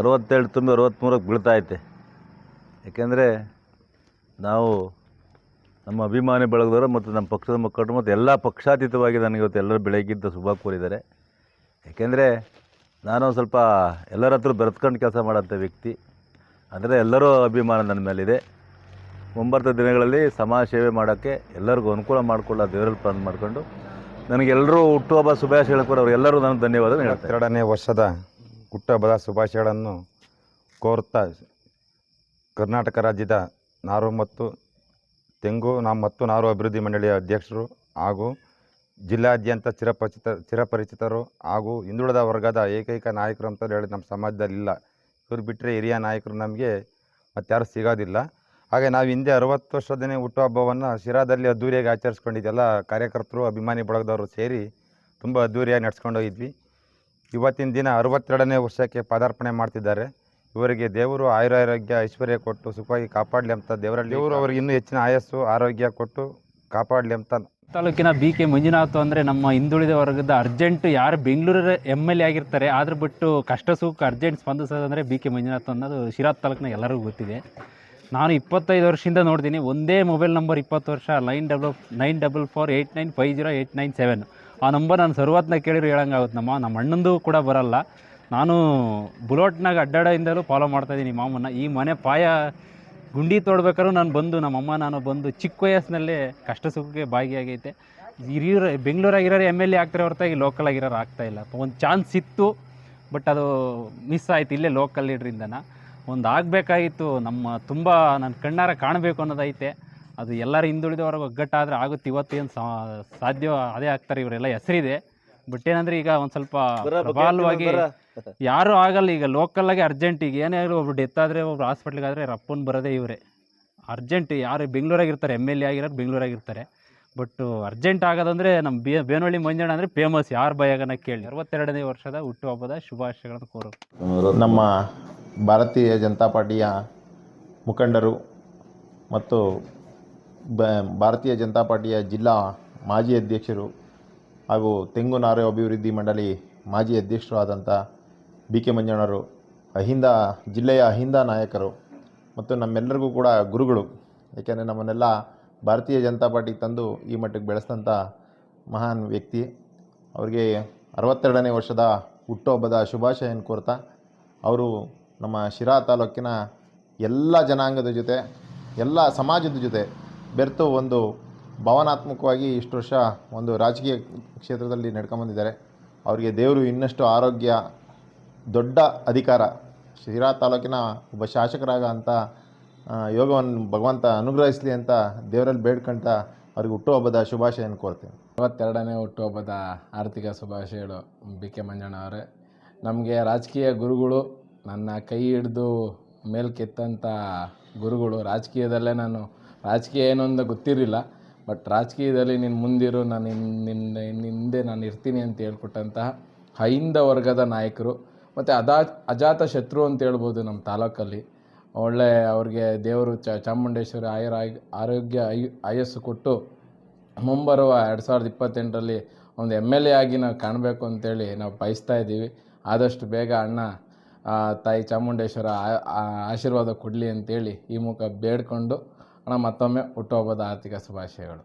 ಅರವತ್ತೆರಡು ತುಂಬಿ ಅರವತ್ತ್ಮೂರಕ್ಕೆ ಬೀಳ್ತಾ ಐತೆ. ಏಕೆಂದರೆ ನಾವು ನಮ್ಮ ಅಭಿಮಾನಿ ಬಳಗದವರು ಮತ್ತು ನಮ್ಮ ಪಕ್ಷದ ಮುಖಂಡರು ಮತ್ತು ಎಲ್ಲ ಪಕ್ಷಾತೀತವಾಗಿ ನನಗೆ ಇವತ್ತು ಎಲ್ಲರೂ ಬೆಳಗ್ಗಿದ್ದ ಶುಭ ಕೋರಿದ್ದಾರೆ. ಏಕೆಂದರೆ ನಾನು ಸ್ವಲ್ಪ ಎಲ್ಲರ ಹತ್ರ ಬೆರೆತ್ಕೊಂಡು ಕೆಲಸ ಮಾಡೋಂಥ ವ್ಯಕ್ತಿ. ಅಂದರೆ ಎಲ್ಲರೂ ಅಭಿಮಾನ ನನ್ನ ಮೇಲಿದೆ. ಮುಂಬರ್ತ ದಿನಗಳಲ್ಲಿ ಸಮಾಜ ಸೇವೆ ಮಾಡೋಕ್ಕೆ ಎಲ್ಲರಿಗೂ ಅನುಕೂಲ ಮಾಡಿಕೊಳ್ಳೋ ದೇವರಲ್ಲಿ ಪ್ರಾರ್ಥನೆ ಮಾಡಿಕೊಂಡು ನನಗೆಲ್ಲರೂ ಹುಟ್ಟುಹಬ್ಬ ಶುಭಾಶಯ ಹೇಳ್ಕೊಡೋರು ಅವ್ರು ಎಲ್ಲರೂ ನಾನು ಧನ್ಯವಾದ ಎರಡನೇ ವರ್ಷದ ಹುಟ್ಟುಹಬ್ಬದ ಶುಭಾಶಯಗಳನ್ನು ಕೋರುತ್ತಾ ಕರ್ನಾಟಕ ರಾಜ್ಯದ ನಾರು ಮತ್ತು ತೆಂಗು ನಾ ಮತ್ತು ನಾರು ಅಭಿವೃದ್ಧಿ ಮಂಡಳಿಯ ಅಧ್ಯಕ್ಷರು ಹಾಗೂ ಜಿಲ್ಲಾದ್ಯಂತ ಚಿರಪರಿಚಿತ ಚಿರಪರಿಚಿತರು ಹಾಗೂ ಹಿಂದುಳಿದ ವರ್ಗದ ಏಕೈಕ ನಾಯಕರು ಅಂತ ಹೇಳಿ ನಮ್ಮ ಸಮಾಜದಲ್ಲಿಲ್ಲ ಇವ್ರು ಬಿಟ್ಟರೆ ಹಿರಿಯ ನಾಯಕರು ನಮಗೆ ಮತ್ತಾರು ಸಿಗೋದಿಲ್ಲ. ಹಾಗೆ ನಾವು ಹಿಂದೆ ಅರವತ್ತು ವರ್ಷದನೇ ಹುಟ್ಟುಹಬ್ಬವನ್ನು ಶಿರಾದಲ್ಲಿ ಅದ್ದೂರಿಯಾಗಿ ಆಚರಿಸ್ಕೊಂಡಿದ್ದೆಲ್ಲ ಕಾರ್ಯಕರ್ತರು, ಅಭಿಮಾನಿ ಬಳಗದವರು ಸೇರಿ ತುಂಬ ಅದ್ದೂರಿಯಾಗಿ ನಡ್ಸ್ಕೊಂಡು ಹೋಗಿದ್ವಿ. ಇವತ್ತಿನ ದಿನ ಅರವತ್ತೆರಡನೇ ವರ್ಷಕ್ಕೆ ಪದಾರ್ಪಣೆ ಮಾಡ್ತಿದ್ದಾರೆ. ಇವರಿಗೆ ದೇವರು ಆಯುರಾರೋಗ್ಯ ಐಶ್ವರ್ಯ ಕೊಟ್ಟು ಸುಖವಾಗಿ ಕಾಪಾಡಲಿ ಅಂತ ದೇವರಲ್ಲಿ ದೇವರು ಅವರಿಗೆ ಇನ್ನೂ ಹೆಚ್ಚಿನ ಆಯಸ್ಸು ಆರೋಗ್ಯ ಕೊಟ್ಟು ಕಾಪಾಡಲಿ ಅಂತ. ತಾಲೂಕಿನ ಬಿ ಕೆ ಮಂಜುನಾಥ್ ಅಂದರೆ ನಮ್ಮ ಹಿಂದುಳಿದ ವರ್ಗದ ಅರ್ಜೆಂಟ್ ಯಾರು ಬೆಂಗಳೂರ ಎಂ ಎಲ್ ಎ ಆಗಿರ್ತಾರೆ ಆದ್ರೆ ಬಿಟ್ಟು ಕಷ್ಟ ಸುಖ ಅರ್ಜೆಂಟ್ ಸ್ಪಂದಿಸೋದಂದರೆ ಬಿ ಕೆ ಮಂಜುನಾಥ್ ಅನ್ನೋದು ಶಿರಾತ್ ತಾಲೂಕಿನ ಎಲ್ಲರಿಗೂ ಗೊತ್ತಿದೆ. ನಾನು ಇಪ್ಪತ್ತೈದು ವರ್ಷದಿಂದ ನೋಡ್ತೀನಿ ಒಂದೇ ಮೊಬೈಲ್ ನಂಬರ್ ಇಪ್ಪತ್ತು ವರ್ಷ nine double nine double four eight nine five zero eight nine seven. ಆ ನಂಬರ್ ನಾನು ಸರ್ವತ್ನ ಕೇಳಿದ್ರು ಹೇಳಂಗಾಗುತ್ತೆ ನಮ್ಮ ನಮ್ಮ ಅಣ್ಣಂದು ಕೂಡ ಬರಲ್ಲ. ನಾನು ಬುಲೋಟ್ನಾಗ ಅಡ್ಡಾಡೋದಿಂದಲೂ ಫಾಲೋ ಮಾಡ್ತಾಯಿದ್ದೀನಿ ಮಾಮನ್ನ. ಈ ಮನೆ ಪಾಯ ಗುಂಡಿ ತೋಡ್ಬೇಕಾದ್ರೂ ನಾನು ಬಂದು, ನಮ್ಮಮ್ಮ ನಾನು ಬಂದು ಚಿಕ್ಕ ವಯಸ್ಸಿನಲ್ಲೇ ಕಷ್ಟ ಸುಖಕ್ಕೆ ಭಾಗಿಯಾಗೈತೆ. ಹಿರಿಯರು, ಬೆಂಗಳೂರಾಗಿರೋರು ಎಂ ಎಲ್ ಎ ಆಗ್ತಾರೆ ಹೊರತಾಗಿ ಲೋಕಲ್ ಆಗಿರೋರು ಇಲ್ಲ. ಒಂದು ಚಾನ್ಸ್ ಇತ್ತು ಬಟ್ ಅದು ಮಿಸ್ ಆಯ್ತು ಇಲ್ಲೇ ಲೋಕಲ್ ಲೀಡ್ರಿಂದನ ಒಂದು ಆಗಬೇಕಾಗಿತ್ತು, ನಮ್ಮ ತುಂಬ ನನ್ನ ಕಣ್ಣಾರ ಕಾಣಬೇಕು ಅನ್ನೋದೈತೆ. ಅದು ಎಲ್ಲರ ಹಿಂದುಳಿದವರೆಗೆ ಒಗ್ಗಟ್ಟಾದರೆ ಆಗುತ್ತೆ. ಇವತ್ತೇನು ಸಾಧ್ಯ ಅದೇ ಆಗ್ತಾರೆ ಇವರೆಲ್ಲ ಹೆಸರಿದೆ. ಬಟ್ ಏನಂದ್ರೆ ಈಗ ಒಂದು ಸ್ವಲ್ಪ ಪ್ರಬಲವಾಗಿ ಯಾರೂ ಆಗಲ್ಲ. ಈಗ ಲೋಕಲ್ಲಾಗೆ ಅರ್ಜೆಂಟ್ ಈಗ ಏನೇ ಆಗಲಿ ಒಬ್ರು ಡೆತ್ ಆದರೆ ಒಬ್ರು ಹಾಸ್ಪಿಟ್ಲಿಗೆ ಆದರೆ ರಪ್ಪನ್ ಬರೋದೇ ಇವರೇ. ಅರ್ಜೆಂಟ್ ಯಾರು ಬೆಂಗಳೂರಾಗಿರ್ತಾರೆ ಎಂ ಎಲ್ ಎ ಆಗಿರೋರು ಬೆಂಗಳೂರಾಗಿರ್ತಾರೆ ಬಟ್ ಅರ್ಜೆಂಟ್ ಆಗೋದಂದರೆ ನಮ್ಮ ಬೇ ಬೇನಹಳ್ಳಿ ಮಂಜಣ್ಣ ಅಂದರೆ ಫೇಮಸ್ ಯಾರು ಭಯಾಗನ ಕೇಳಿ. ಅರವತ್ತೆರಡನೇ ವರ್ಷದ ಹುಟ್ಟುಹಬ್ಬದ ಶುಭಾಶಯಗಳನ್ನು ಕೋರು ನಮ್ಮ ಭಾರತೀಯ ಜನತಾ ಪಾರ್ಟಿಯ ಮುಖಂಡರು ಮತ್ತು ಬ, ಭಾರತೀಯ ಜನತಾ ಪಾರ್ಟಿಯ ಜಿಲ್ಲಾ ಮಾಜಿ ಅಧ್ಯಕ್ಷರು ಹಾಗೂ ತೆಂಗುನಾರು ಅಭಿವೃದ್ಧಿ ಮಂಡಳಿ ಮಾಜಿ ಅಧ್ಯಕ್ಷರು ಆದಂಥ ಬಿ ಕೆ ಮಂಜಣ್ಣವರು ಅಹಿಂದ, ಜಿಲ್ಲೆಯ ಅಹಿಂದ ನಾಯಕರು ಮತ್ತು ನಮ್ಮೆಲ್ಲರಿಗೂ ಕೂಡ ಗುರುಗಳು. ಏಕೆಂದರೆ ನಮ್ಮನ್ನೆಲ್ಲ ಭಾರತೀಯ ಜನತಾ ಪಾರ್ಟಿಗೆ ತಂದು ಈ ಮಟ್ಟಕ್ಕೆ ಬೆಳೆಸಿದಂಥ ಮಹಾನ್ ವ್ಯಕ್ತಿ. ಅವರಿಗೆ ಅರವತ್ತೆರಡನೇ ವರ್ಷದ ಹುಟ್ಟುಹಬ್ಬದ ಶುಭಾಶಯನ ಕೋರ್ತಾ, ಅವರು ನಮ್ಮ ಶಿರಾ ತಾಲೂಕಿನ ಎಲ್ಲ ಜನಾಂಗದ ಜೊತೆ, ಎಲ್ಲ ಸಮಾಜದ ಜೊತೆ ಬೆರೆತು ಒಂದು ಭಾವನಾತ್ಮಕವಾಗಿ ಇಷ್ಟು ವರ್ಷ ಒಂದು ರಾಜಕೀಯ ಕ್ಷೇತ್ರದಲ್ಲಿ ನಡ್ಕೊಂಬಂದಿದ್ದಾರೆ. ಅವರಿಗೆ ದೇವರು ಇನ್ನಷ್ಟು ಆರೋಗ್ಯ, ದೊಡ್ಡ ಅಧಿಕಾರ, ಶಿರಾ ತಾಲೂಕಿನ ಒಬ್ಬ ಶಾಸಕರಾಗ ಅಂತ ಯೋಗವನ್ನು ಭಗವಂತ ಅನುಗ್ರಹಿಸಲಿ ಅಂತ ದೇವರಲ್ಲಿ ಬೇಡ್ಕೊಂತ ಅವ್ರಿಗೆ ಹುಟ್ಟುಹಬ್ಬದ ಶುಭಾಶಯನ ಕೋರ್ತೇನೆ. ಅರವತ್ತೆರಡನೇ ಹುಟ್ಟುಹಬ್ಬದ ಆರ್ಥಿಕ ಶುಭಾಶಯಗಳು ಬಿ ಕೆ ಮಂಜಣ್ಣ ಅವರೇ. ನಮಗೆ ರಾಜಕೀಯ ಗುರುಗಳು, ನನ್ನ ಕೈ ಹಿಡಿದು ಮೇಲ್ಕೆತ್ತಂಥ ಗುರುಗಳು, ರಾಜಕೀಯದಲ್ಲೇ ನಾನು ರಾಜಕೀಯ ಏನು ಅಂತ ಗೊತ್ತಿರಲಿಲ್ಲ ಬಟ್ ರಾಜಕೀಯದಲ್ಲಿ ನಿನ್ನ ಮುಂದಿರು, ನಾನು ನಿನ್ನ ನಿನ್ನ ಹಿಂದೆ ನಾನು ಇರ್ತೀನಿ ಅಂತ ಹೇಳ್ಕೊಟ್ಟಂತಹ ಹೈಂದ ವರ್ಗದ ನಾಯಕರು, ಮತ್ತು ಅದಾ ಅಜಾತ ಶತ್ರು ಅಂತ ಹೇಳ್ಬೋದು ನಮ್ಮ ತಾಲೂಕಲ್ಲಿ. ಒಳ್ಳೆ ಅವ್ರಿಗೆ ದೇವರು ಚ, ಚಾಮುಂಡೇಶ್ವರಿ ಆಯುರ ಆರೋಗ್ಯ ಆಯು ಆಯಸ್ಸು ಕೊಟ್ಟು ಮುಂಬರುವ ಎರಡು ಸಾವಿರದ ಇಪ್ಪತ್ತೆಂಟರಲ್ಲಿ ಒಂದು ಎಂ ಎಲ್ ಎ ಆಗಿ ನಾವು ಕಾಣಬೇಕು ಅಂತೇಳಿ ನಾವು ಬಯಸ್ತಾ ಇದ್ದೀವಿ. ಆದಷ್ಟು ಬೇಗ ಅಣ್ಣ ತಾಯಿ ಚಾಮುಂಡೇಶ್ವರ ಆಶೀರ್ವಾದ ಕೊಡಲಿ ಅಂತೇಳಿ ಈ ಮುಖ ಬೇಡ್ಕೊಂಡು ಮತ್ತೊಮ್ಮೆ ಹುಟ್ಟುಹಬ್ಬದ ಆರ್ಥಿಕ ಶುಭಾಶಯಗಳು.